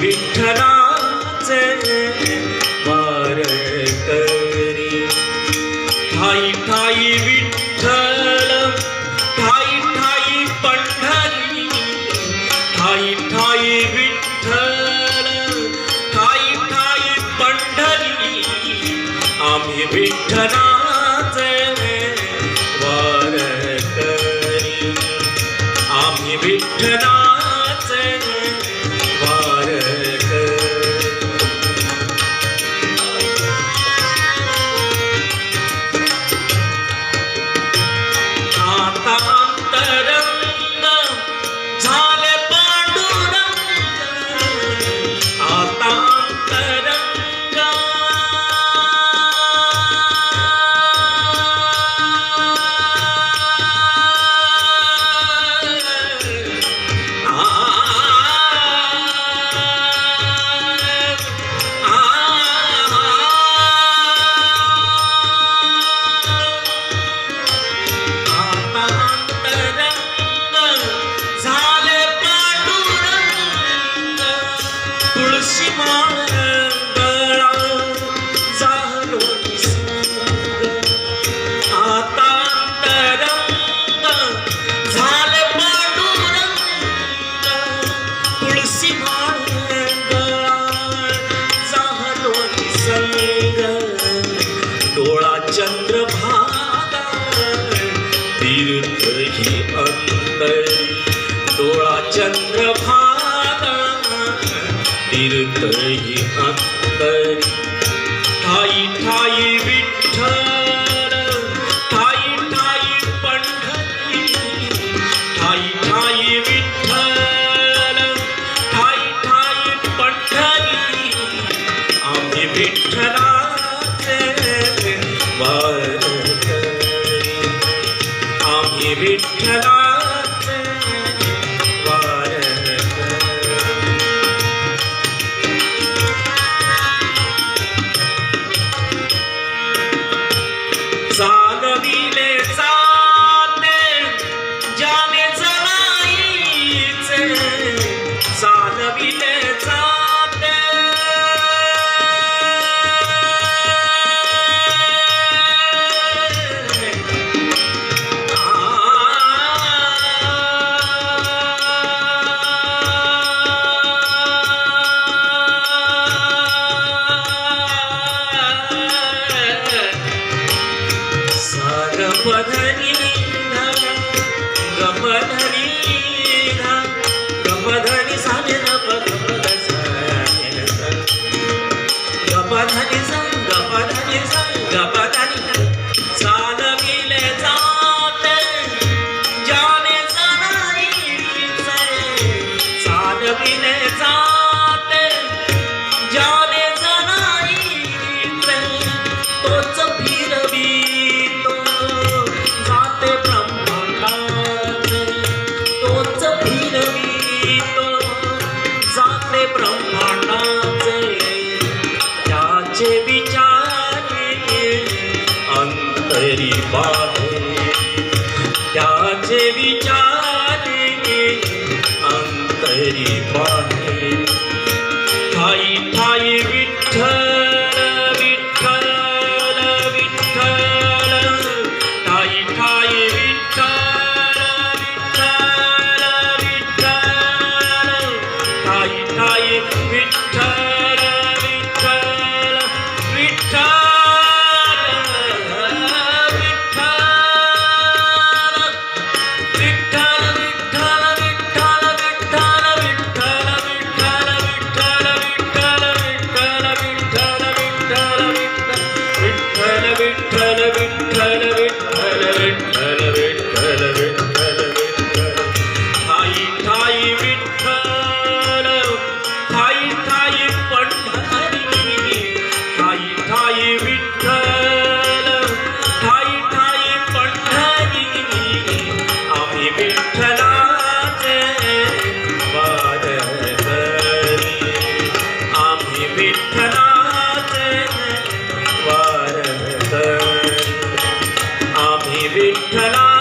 विठ्ठलाचे वारकरी ठाई ठाई विठ्ठल ठाई ठाई पंढरी. ठाई ठाई विठ्ठल ठाई ठाई पंढरी. आम्ही विठ्ठलाचे वारकरी आम्ही विठ्ठला Mom. ठाई ठाई ठाई विठ्ठल ठाई ठाई ठाई ठाई विठ्ठल ठाई ठाई पंढरी। आम्ही विठ्ठला জাগবিলে बाहेर. त्याचे विचार अंतरी बा When